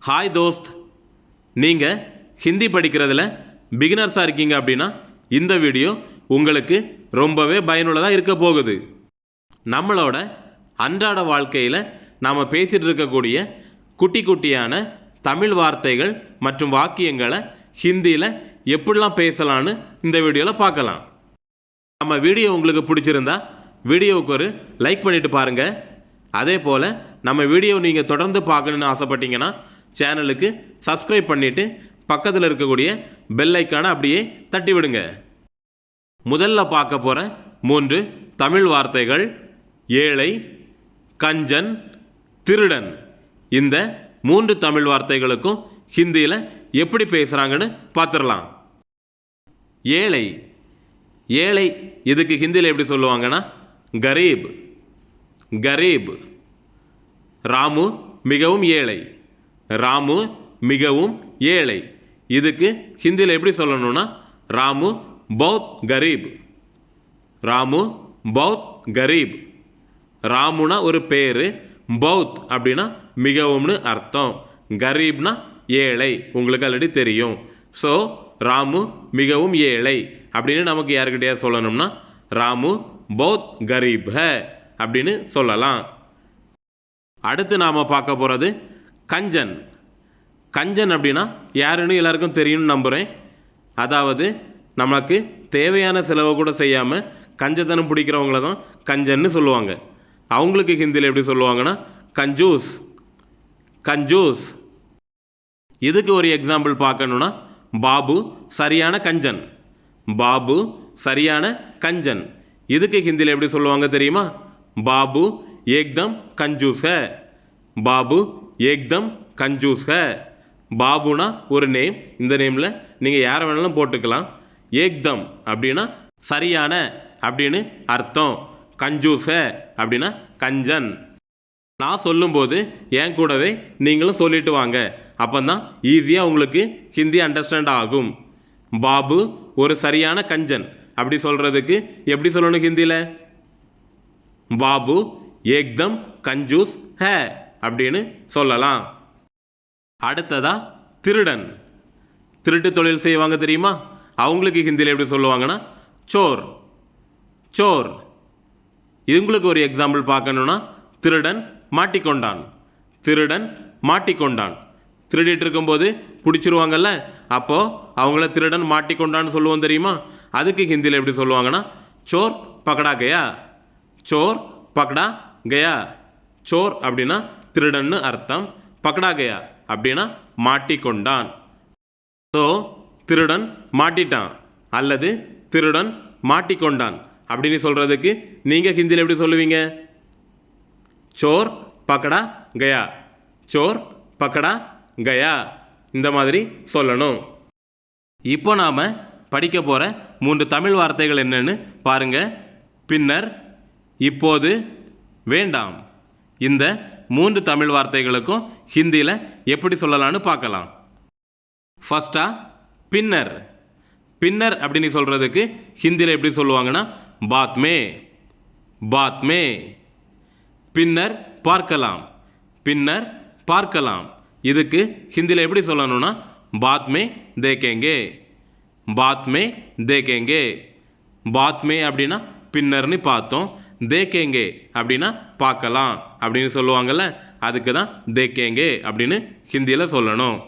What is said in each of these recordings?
Hi Dost. நீங்கள் ஹிந்தி படிக்கிறதுல பிகினர்ஸாக இருக்கீங்க அப்படின்னா இந்த வீடியோ உங்களுக்கு ரொம்பவே பயனுள்ளதாக இருக்க போகுது. நம்மளோட அன்றாட வாழ்க்கையில் நாம் பேசிகிட்டு இருக்கக்கூடிய குட்டி குட்டியான தமிழ் வார்த்தைகள் மற்றும் வாக்கியங்களை ஹிந்தியில் எப்படிலாம் பேசலான்னு இந்த வீடியோவில் பார்க்கலாம். நம்ம வீடியோ உங்களுக்கு பிடிச்சிருந்தா வீடியோவுக்கு ஒரு லைக் பண்ணிவிட்டு பாருங்கள் அதே போல் நம்ம வீடியோ நீங்கள் தொடர்ந்து பார்க்கணுன்னு ஆசைப்பட்டீங்கன்னா சேனலுக்கு சப்ஸ்கிரைப் பண்ணிவிட்டு பக்கத்தில் இருக்கக்கூடிய பெல் ஐக்கானை அப்படியே தட்டி விடுங்க. முதல்ல பார்க்க போகிற மூன்று தமிழ் வார்த்தைகள் ஏழை கஞ்சன் திருடன். இந்த மூன்று தமிழ் வார்த்தைகளுக்கும் ஹிந்தியில் எப்படி பேசுகிறாங்கன்னு பார்த்துடலாம் ஏழை. ஏழை இதுக்கு ஹிந்தியில் எப்படி சொல்லுவாங்கன்னா? கரீப். கரீப். ராமு மிகவும் ஏழை. ராமு மிகவும் ஏழை. இதுக்கு ஹிந்தியில் எப்படி சொல்லணும்னா ராமு பௌத் கரீப். ராமு பௌத் கரீப். ராமுனா ஒரு பேர் பௌத் அப்படின்னா மிகவும்னு அர்த்தம். கரீப்னா ஏழை உங்களுக்கு ஆல்ரெடி தெரியும். ஸோ ராமு மிகவும் ஏழை. அப்படின்னு நமக்கு யாருக்கிட்டையா சொல்லணும்னா ராமு பௌத் கரீப் ஹ அப்படின்னு சொல்லலாம். அடுத்து நாம் பார்க்க போகிறது கஞ்சன். கஞ்சன் அப்படின்னா யாருன்னு எல்லாருக்கும் தெரியும்னு நம்புகிறேன் அதாவது நமக்கு தேவையான செலவை கூட செய்யாமல் கஞ்சத்தனம் பிடிக்கிறவங்கள தான் கஞ்சன்னு சொல்லுவாங்க. அவங்களுக்கு ஹிந்தியில் எப்படி சொல்லுவாங்கன்னா கஞ்சூஸ் கஞ்சூஸ். இதுக்கு ஒரு எக்ஸாம்பிள் பார்க்கணுன்னா பாபு சரியான கஞ்சன். பாபு சரியான கஞ்சன். இதுக்கு ஹிந்தியில் எப்படி சொல்லுவாங்க தெரியுமா? பாபு ஏக்தம் கஞ்சூஸ். ஹே பாபு ஏக்தம் கஞ்சூஸ் ஹ. பாபுனா ஒரு நேம். இந்த நேமில் நீங்கள் யாரை வேணாலும் போட்டுக்கலாம். ஏக்தம் அப்படின்னா சரியான அப்படின்னு அர்த்தம். கஞ்சூஸ் ஹ அப்படின்னா கஞ்சன். நான் சொல்லும்போது என் கூடவே நீங்களும் சொல்லிட்டு வாங்க. அப்போ தான் ஈஸியாக உங்களுக்கு ஹிந்தி அண்டர்ஸ்டாண்ட் ஆகும். பாபு ஒரு சரியான கஞ்சன். அப்படி சொல்கிறதுக்கு எப்படி சொல்லணும் ஹிந்தியில் பாபு ஏக்தம் கஞ்சூஸ் ஹே. அப்படின்னு சொல்லலாம். அடுத்ததா திருடன். திருட்டு தொழில் செய்வாங்க தெரியுமா? அவங்களுக்கு ஹிந்தியில் எப்படி சொல்லுவாங்கன்னா சோர் சோர். இவங்களுக்கு ஒரு எக்ஸாம்பிள் பார்க்கணுன்னா திருடன் மாட்டிக்கொண்டான். திருடன் மாட்டிக்கொண்டான். திருடிட்டு இருக்கும்போது பிடிச்சிருவாங்கல்ல? அப்போது அவங்கள திருடன் மாட்டிக்கொண்டான்னு சொல்லுவோம் தெரியுமா? அதுக்கு ஹிந்தியில் எப்படி சொல்லுவாங்கன்னா சோர் பக்கடா கயா சோர் பக்கடா கயா சோர் அப்படின்னா திருடன்னு அர்த்தம். பக்கடாகையா? அப்படின்னா மாட்டிக்கொண்டான். ஸோ திருடன் மாட்டிட்டான். அல்லது திருடன் மாட்டிக்கொண்டான். அப்படின்னு சொல்கிறதுக்கு நீங்கள் ஹிந்தியில் எப்படி சொல்லுவீங்க? சோர் பக்கடா கயா. சோர் பக்கடா கயா. இந்த மாதிரி சொல்லணும். இப்போ நாம் படிக்க போகிற மூன்று தமிழ் வார்த்தைகள் என்னன்னு பாருங்கள் பின்னர் இப்போது வேண்டாம். இந்த மூன்று தமிழ் வார்த்தைகளுக்கும் ஹிந்தியில் எப்படி சொல்லலாம்னு பார்க்கலாம். ஃபஸ்ட்டா பின்னர். பின்னர் அப்படின்னு சொல்கிறதுக்கு ஹிந்தியில் எப்படி சொல்லுவாங்கன்னா பாத்மே பாத்மே பின்னர் பார்க்கலாம். பின்னர் பார்க்கலாம். இதுக்கு ஹிந்தியில் எப்படி சொல்லணும்னா பாத்மே தேக்கேங்கே பாத்மே தேக்கேங்கே பாத்மே அப்படின்னா பின்னர்னு பார்த்தோம். தேக்கேங்கே அப்படின்னா பார்க்கலாம் அப்படின்னு சொல்லுவாங்கள்ல அதுக்கு தான் தேக்கேங்கே அப்படின்னு ஹிந்தியில் சொல்லணும்.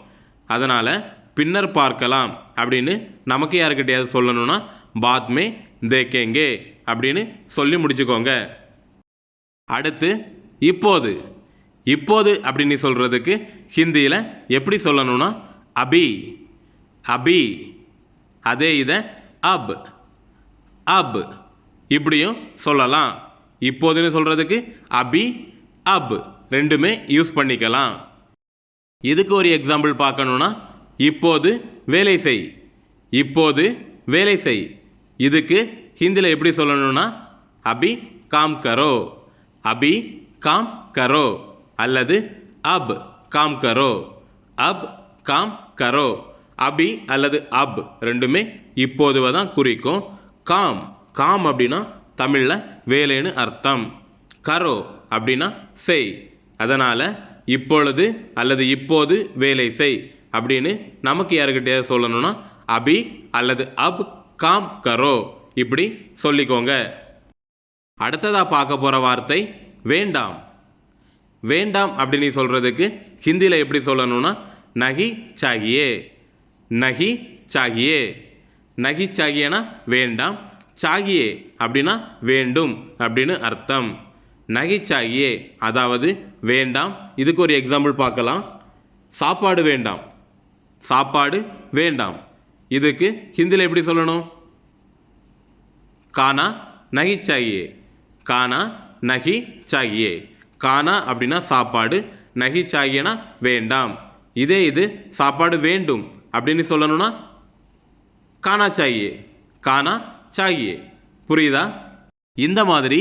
அதனால் பின்னர் பார்க்கலாம் அப்படின்னு நமக்கு யாருக்கிட்டையாவது சொல்லணும்னா பாத்மே தேக்கேங்கே அப்படின்னு சொல்லி முடிச்சுக்கோங்க. அடுத்து இப்போது. இப்போது அப்படின்னு சொல்கிறதுக்கு ஹிந்தியில் எப்படி சொல்லணும்னா அபி. அபி. அதே இதை அப். அப். இப்படியும் சொல்லலாம். இப்போதுன்னு சொல்கிறதுக்கு அபி அப் ரெண்டுமே யூஸ் பண்ணிக்கலாம். இதுக்கு ஒரு எக்ஸாம்பிள் பார்க்கணுன்னா இப்போது வேலை செய் இப்போது வேலை செய். இதுக்கு ஹிந்தியில் எப்படி சொல்லணும்னா அபி காம் கரோ அபி காம் கரோ அல்லது அப் காம் கரோ அப் காம் கரோ அபி அல்லது அப் ரெண்டுமே இப்போதுவை தான் குறிக்கும். காம் காம் அப்படின்னா தமிழில் வேலைன்னு அர்த்தம். கரோ அப்படின்னா செய். அதனால் இப்பொழுது அல்லது இப்போது வேலை செய் அப்படின்னு நமக்கு யாருக்கிட்டே சொல்லணும்னா அபி அல்லது அப் காம் கரோ. இப்படி சொல்லிக்கோங்க. அடுத்ததாக பார்க்க போகிற வார்த்தை வேண்டாம். வேண்டாம் அப்படின்னு சொல்கிறதுக்கு ஹிந்தியில் எப்படி சொல்லணும்னா நகி சாகியே. நகி சாகியே. நகி சாகியனா வேண்டாம். சாகியே அப்படின்னா வேண்டும் அப்படின்னு அர்த்தம். நகைச்சாகியே சாகியே அதாவது வேண்டாம். இதுக்கு ஒரு எக்ஸாம்பிள் பார்க்கலாம். சாப்பாடு வேண்டாம். சாப்பாடு வேண்டாம். இதுக்கு ஹிந்தியில் எப்படி சொல்லணும்? கானா நகி சாகியே கானா நகி சாகியே கானா அப்படின்னா சாப்பாடு நகி சாகியனா வேண்டாம். இதே இது சாப்பாடு வேண்டும் அப்படின்னு சொல்லணும்னா கானா சாகியே கானா சாகியே புரியுதா? இந்த மாதிரி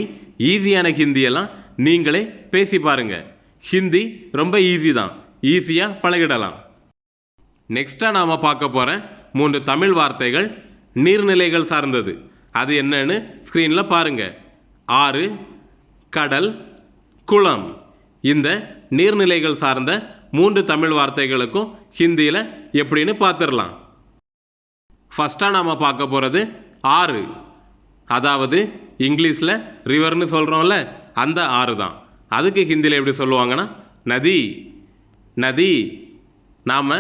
ஈஸியான ஹிந்தியெல்லாம் நீங்களே பேசி பாருங்கள் ஹிந்தி ரொம்ப ஈஸி தான். ஈஸியாக பழகிடலாம். நெக்ஸ்ட்டாக நாம் பார்க்க போகிற மூன்று தமிழ் வார்த்தைகள் நீர்நிலைகள் சார்ந்தது. அது என்னன்னு ஸ்க்ரீனில் பாருங்கள் ஆறு கடல் குளம். இந்த நீர்நிலைகள் சார்ந்த மூன்று தமிழ் வார்த்தைகளுக்கும் ஹிந்தியில் எப்படின்னு பார்த்துடலாம். ஃபஸ்ட்டாக நாம் பார்க்க போகிறது ஆறு. அதாவது இங்கிலீஷில் ரிவர்னு சொல்கிறோம்ல அந்த ஆறு தான். அதுக்கு ஹிந்தியில் எப்படி சொல்லுவாங்கன்னா நதி. நதி. நாம்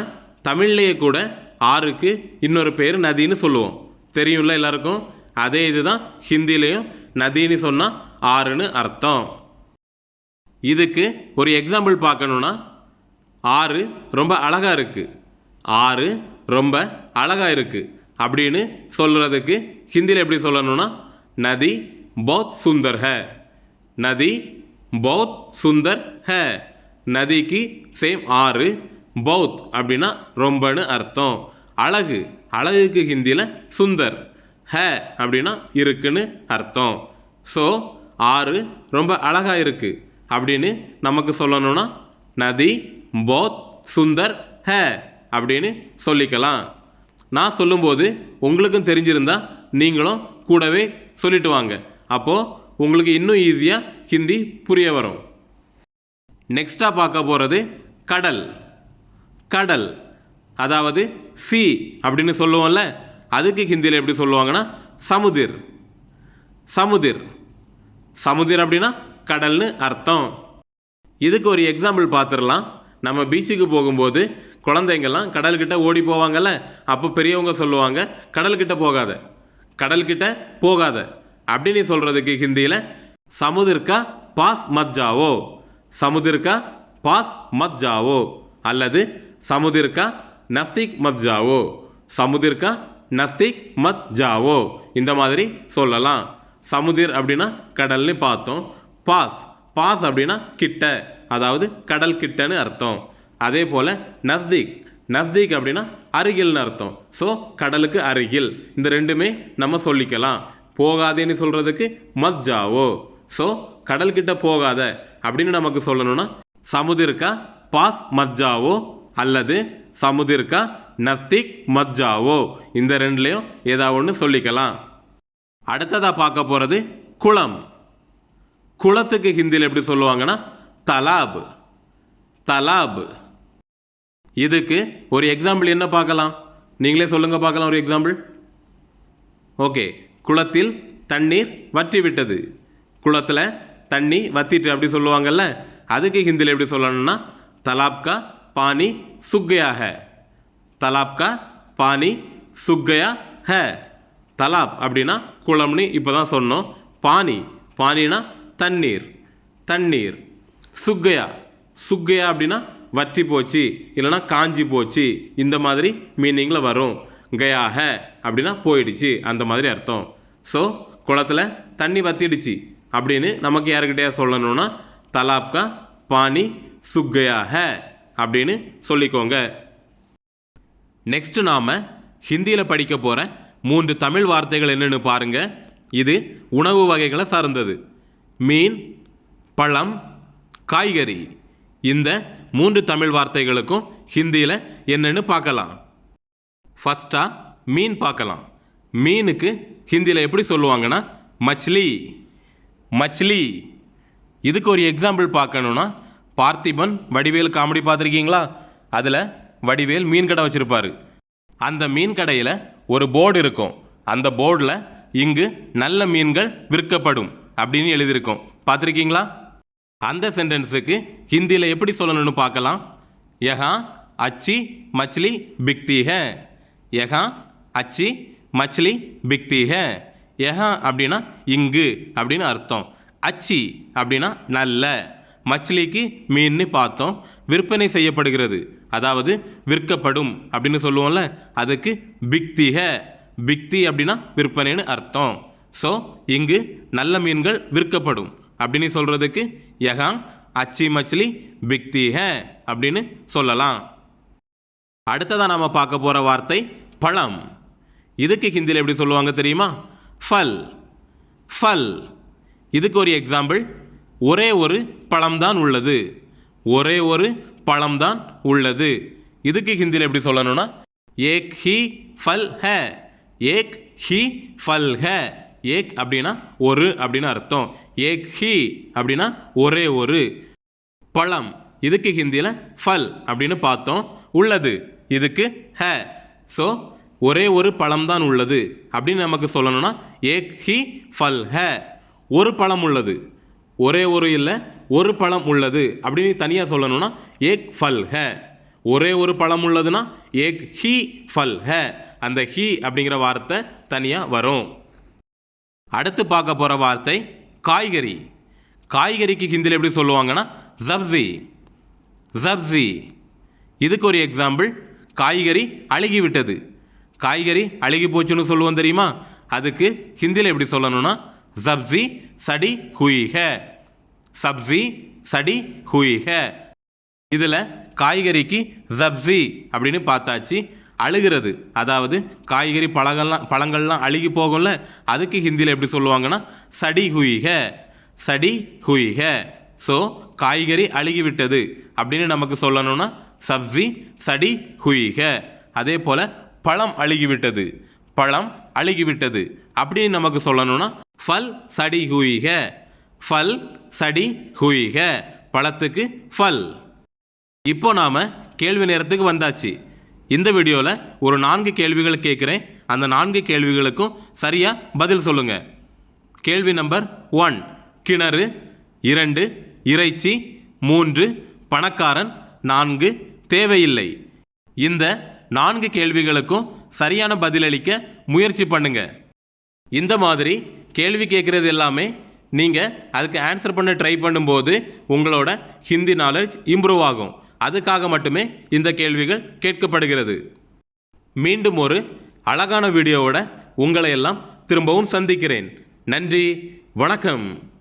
தமிழ்லேயே கூட ஆறுக்கு இன்னொரு பேர் நதின்னு சொல்லுவோம். தெரியும்ல எல்லாருக்கும்? அதே இதுதான் ஹிந்திலையும் நதின்னு சொன்னால் ஆறுன்னு அர்த்தம். இதுக்கு ஒரு எக்ஸாம்பிள் பார்க்கணுன்னா ஆறு ரொம்ப அழகாக இருக்குது ஆறு ரொம்ப அழகாக இருக்குது அப்படின்னு சொல்கிறதுக்கு ஹிந்தியில் எப்படி சொல்லணும்னா நதி பௌத் சுந்தர் ஹ. நதி பௌத் சுந்தர் ஹ. நதிக்கு சேம் ஆறு பௌத் அப்படின்னா ரொம்பன்னு அர்த்தம். அழகு அழகுக்கு ஹிந்தியில் சுந்தர் ஹ அப்படின்னா இருக்குன்னு அர்த்தம். ஸோ ஆறு ரொம்ப அழகாக இருக்குது அப்படின்னு நமக்கு சொல்லணும்னா நதி பௌத் சுந்தர் ஹ அப்படின்னு சொல்லிக்கலாம். நான் சொல்லும்போது உங்களுக்கும் தெரிஞ்சிருந்தால் நீங்களும் கூடவே சொல்லிட்டு வாங்க. அப்போது உங்களுக்கு இன்னும் ஈஸியாக ஹிந்தி புரிய வரும். நெக்ஸ்ட்டாக பார்க்க போகிறது கடல். கடல். அதாவது சி அப்படின்னு சொல்லுவோம்ல அதுக்கு ஹிந்தியில் எப்படி சொல்லுவாங்கன்னா சமுதிர். சமுதிர். சமுதிர் அப்படின்னா கடல்னு அர்த்தம். இதுக்கு ஒரு எக்ஸாம்பிள் பார்த்துடலாம். நம்ம பீச்சுக்கு போகும்போது குழந்தைங்கள்லாம் கடல்கிட்ட ஓடி போவாங்கல்ல? அப்போ பெரியவங்க சொல்லுவாங்க கடல்கிட்ட போகாத. கடல்கிட்ட போகாத. அப்படின்னு சொல்கிறதுக்கு ஹிந்தியில் சமுதிர்கா பாஸ் மத் ஜாவோ சமுதிர்கா பாஸ் மத் ஜாவோ அல்லது சமுதிர்கா நஸ்திக் மத் ஜாவோ சமுதிர்கா நஸ்திக் மத் ஜாவோ இந்த மாதிரி சொல்லலாம். சமுதிர் அப்படின்னா கடல்னு பார்த்தோம். பாஸ் பாஸ் அப்படின்னா கிட்ட. அதாவது கடல் கிட்டன்னு அர்த்தம். அதே போல் நஸ்தீக். நஸ்தீக் அப்படின்னா அருகில்னு அர்த்தம். ஸோ கடலுக்கு அருகில். இந்த ரெண்டுமே நம்ம சொல்லிக்கலாம். போகாதேன்னு சொல்கிறதுக்கு மஜ்ஜாவோ. ஸோ கடல்கிட்ட போகாத அப்படின்னு நமக்கு சொல்லணும்னா சமுதிர்கா பாஸ் மஜ்ஜாவோ அல்லது சமுதிர்கா நஸ்திக் மஜ்ஜாவோ. இந்த ரெண்டுலேயும் ஏதாவது ஒன்று சொல்லிக்கலாம். அடுத்ததாக பார்க்க போகிறது குளம். குளத்துக்கு ஹிந்தியில் எப்படி சொல்லுவாங்கன்னா தலாப். தலாப். இதுக்கு ஒரு எக்ஸாம்பிள் என்ன பார்க்கலாம்? நீங்களே சொல்லுங்கள் பார்க்கலாம் ஒரு எக்ஸாம்பிள் ஓகே குளத்தில் தண்ணீர் வற்றி விட்டது குளத்தில் தண்ணி வத்திட்டு அப்படி சொல்லுவாங்கல்ல அதுக்கு ஹிந்தியில் எப்படி சொல்லணும்னா தலாப்கா பானி சுக்கையா ஹே. தலாப்கா பானி சுக்கையா ஹே. தலாப் அப்படின்னா குளம்னு இப்போ தான் சொன்னோம். பானி பானினா தண்ணீர். தண்ணீர். சுக்கையா சுக்கையா அப்படின்னா வற்றி போச்சு இல்லைன்னா காஞ்சி போச்சு இந்த மாதிரி மீனிங்கில் வரும். கயாக அப்படின்னா போயிடுச்சு அந்த மாதிரி அர்த்தம். ஸோ குளத்தில் தண்ணி வத்திடுச்சு அப்படின்னு நமக்கு யாருக்கிட்டே சொல்லணும்னா தலாப்கா பானி சுக்கையாக அப்படின்னு சொல்லிக்கோங்க. நெக்ஸ்ட் நாம் ஹிந்தியில் படிக்க போகிற மூன்று தமிழ் வார்த்தைகள் என்னென்னு பாருங்கள் இது உணவு வகைகளை சார்ந்தது. மீன் பழம் காய்கறி. இந்த மூன்று தமிழ் வார்த்தைகளுக்கும் ஹிந்தியில் என்னென்னு பார்க்கலாம். ஃபஸ்ட்டாக மீன் பார்க்கலாம். மீனுக்கு ஹிந்தியில் எப்படி சொல்லுவாங்கன்னா மச்லி. மச்லி. இதுக்கு ஒரு எக்ஸாம்பிள் பார்க்கணுன்னா பார்த்திபன் வடிவேல் காமெடி பார்த்துருக்கீங்களா? அதில் வடிவேல் மீன் கடை வச்சுருப்பார். அந்த மீன் கடையில் ஒரு போர்டு இருக்கும். அந்த போர்டில் இங்கு நல்ல மீன்கள் விற்கப்படும் அப்படின்னு எழுதியிருக்கும். பார்த்துருக்கீங்களா? அந்த சென்டென்ஸுக்கு ஹிந்தியில் எப்படி சொல்லணும்னு பார்க்கலாம். யஹா அச்சி மச்லி பிக்தி ஹே யஹா அச்சி மச்லி பிக்தி ஹே யஹா அப்படின்னா இங்கு அப்படின்னு அர்த்தம். அச்சி அப்படின்னா நல்ல. மச்லிக்கு மீன்னு பார்த்தோம். விற்பனை செய்யப்படுகிறது. அதாவது விற்கப்படும் அப்படின்னு சொல்லுவோம்ல அதுக்கு பிக்திக பிக்தி அப்படின்னா விற்பனைன்னு அர்த்தம். ஸோ இங்கு நல்ல மீன்கள் விற்கப்படும். அப்படின்னு சொல்கிறதுக்கு யகாங் அச்சி மச்லி பிக்தி ஹ அப்படின்னு சொல்லலாம். அடுத்ததாக நாம் பார்க்க போகிற வார்த்தை பழம். இதுக்கு ஹிந்தியில் எப்படி சொல்லுவாங்க தெரியுமா? ஃபல். ஃபல். இதுக்கு ஒரு எக்ஸாம்பிள் ஒரே ஒரு பழம்தான் உள்ளது. ஒரே ஒரு பழம்தான் உள்ளது. இதுக்கு ஹிந்தியில் எப்படி சொல்லணும்னா ஏக் ஹி ஃபல் ஹ. ஏக் ஹி ஃபல் ஹ. ஏக் அப்படின்னா ஒரு அப்படின்னு அர்த்தம். ஏக் ஹி அப்படின்னா ஒரே ஒரு. பழம். இதுக்கு ஹிந்தியில் ஃபல் அப்படின்னு பார்த்தோம். உள்ளது. இதுக்கு ஹ. ஸோ ஒரே ஒரு பழம் தான் உள்ளது. அப்படின்னு நமக்கு சொல்லணும்னா ஏக் ஹி ஃபல் ஹ. ஒரு பழம் உள்ளது. ஒரே ஒரு இல்லை ஒரு பழம் உள்ளது. அப்படின்னு தனியாக சொல்லணும்னா ஏக் ஃபல் ஹ. ஒரே ஒரு பழம் உள்ளதுன்னா ஏக் ஹி ஃபல் ஹ. அந்த ஹி அப்படிங்கிற வார்த்தை தனியாக வரும். அடுத்து பார்க்க போகிற வார்த்தை காய்கறி. காய்கறிக்கு ஹிந்தியில் எப்படி சொல்லுவாங்கன்னா சப்ஜி சப்ஜி இதுக்கு ஒரு எக்ஸாம்பிள் காய்கறி அழுகி விட்டது. காய்கறி அழுகி போச்சுன்னு சொல்லுவோம் தெரியுமா? அதுக்கு ஹிந்தியில் எப்படி சொல்லணும்னா சப்ஜி சடி ஹுய் ஹே சப்ஜி சடி ஹுய் ஹே இதில் காய்கறிக்கு சப்ஜி அப்படின்னு பார்த்தாச்சு. அழுகிறது. அதாவது காய்கறி பழங்கள்லாம் பழங்கள்லாம் அழுகி போகும்ல அதுக்கு ஹிந்தியில் எப்படி சொல்லுவாங்கன்னா சடி ஹுயிக சடி ஹுயிக. ஸோ காய்கறி அழுகிவிட்டது அப்படின்னு நமக்கு சொல்லணும்னா சப்ஜி சடி ஹுயிக. அதே போல் பழம் அழுகிவிட்டது. பழம் அழுகிவிட்டது. அப்படின்னு நமக்கு சொல்லணும்னா ஃபல் சடி ஹூயிக. ஃபல் சடி ஹூயிக. பழத்துக்கு ஃபல். இப்போ நாம் கேள்வி நேரத்துக்கு வந்தாச்சு. இந்த வீடியோவில் ஒரு நான்கு கேள்விகள் கேட்குறேன். அந்த நான்கு கேள்விகளுக்கும் சரியாக பதில் சொல்லுங்கள் கேள்வி நம்பர் ஒன் கிணறு இரண்டு இறைச்சி மூன்று பணக்காரன் நான்கு தேவையில்லை. இந்த நான்கு கேள்விகளுக்கும் சரியான பதிலளிக்க முயற்சி பண்ணுங்க. இந்த மாதிரி கேள்வி கேட்குறது எல்லாமே நீங்கள் அதுக்கு ஆன்சர் பண்ண ட்ரை பண்ணும்போது உங்களோட ஹிந்தி நாலேஜ் இம்ப்ரூவ் ஆகும். அதுக்காக மட்டுமே இந்த கேள்விகள் கேட்கப்படுகிறது. மீண்டும் ஒரு அழகான வீடியோவோட உங்களை எல்லாம் திரும்பவும் சந்திக்கிறேன். நன்றி வணக்கம்.